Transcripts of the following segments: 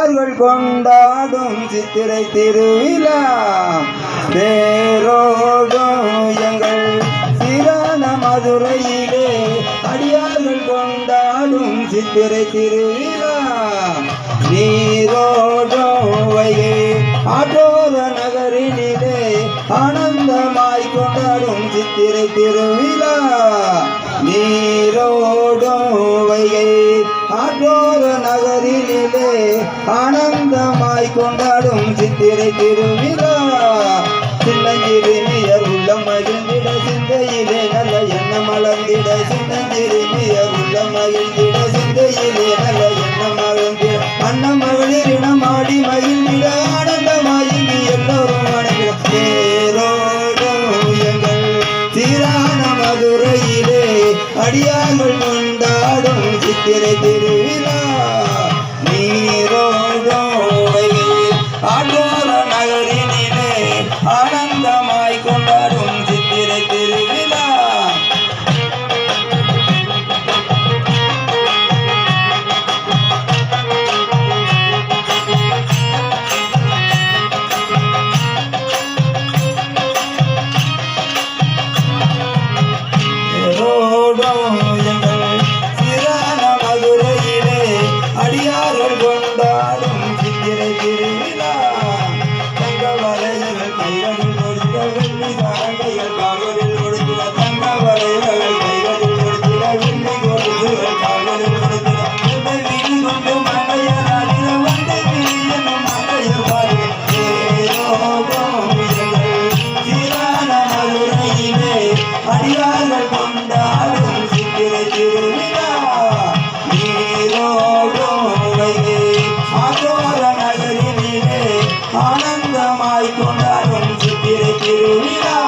அடியார்கள் கொண்டாடும் சித்திரை திருவிழா. பேரோடும் எங்கள் சிறான மதுரையிலே அடியார்கள் கொண்டாடும் சித்திரை திருவிழா. நீரோடும் வைகை ஆட்டோர நகரினிலே ஆனந்தமாய் கொண்டாடும் சித்திரை திருவிழா. நீரோடும் வைகை ஆற்றோர நகரிலே ஆனந்தமாய் கொண்டாடும் சித்திரை திருவிழா. சின்னஞ்சிறுமியர் உள்ளம் மகிழ்ந்திட சிந்தையிலே நல்ல எண்ணம் மலர்ந்திட சின்னஞ்சிறுமியர் அடியாமல் கொண்டாடும் சித்திரை திருவிழா அடியார்கள் கொண்டாடும் சித்திரை திருவிழா. நீரோடும் ஆனந்தமாய் கொண்டாடும் சித்திரை திருவிழா.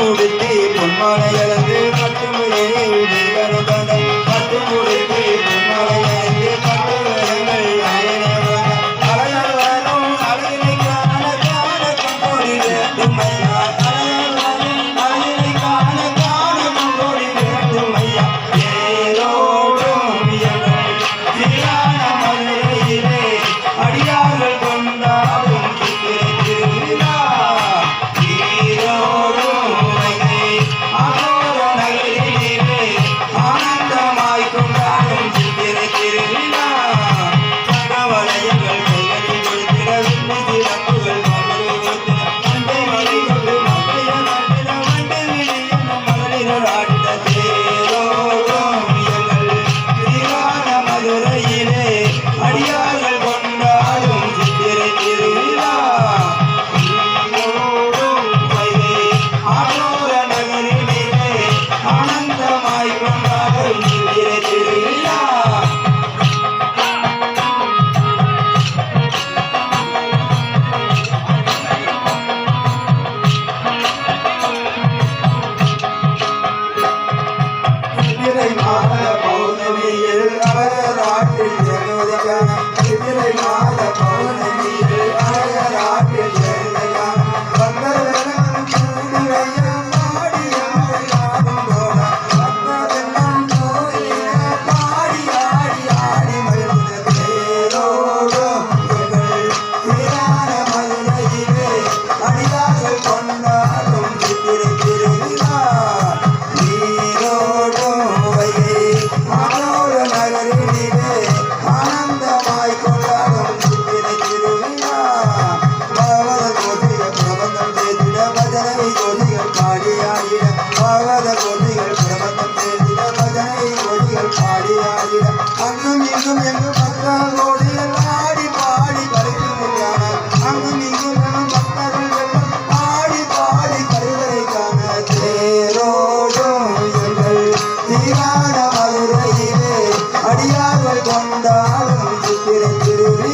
முடித்து பொன்மாலைகள் quiere, quiere, quiere, மதுரை மாதமா பஜனை கொடிகள் பாடியாடிட. பாவத கொடிகள் பிரபந்தம் சேர்ந்திட பஜனை கொடிகள் பாடியாடிட. அங்கும் இங்கும் எங்கும் பத்தால் கோடிகள் பாடி பாடி படைத்து அங்கும் இங்கும் எங்கும் பக்தர்கள் பாடி பாடி கருவறை காண. தேரோடும் எங்கள் தீரான மதுரையிலே அடியார்கள் கொண்டாடும் சித்திரை திருவி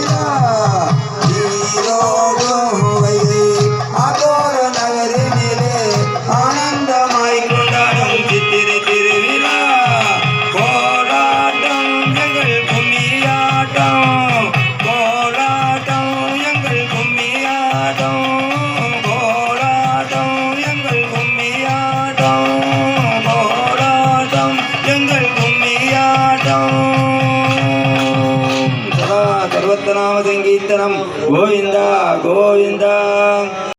గోవింద గోవిందా.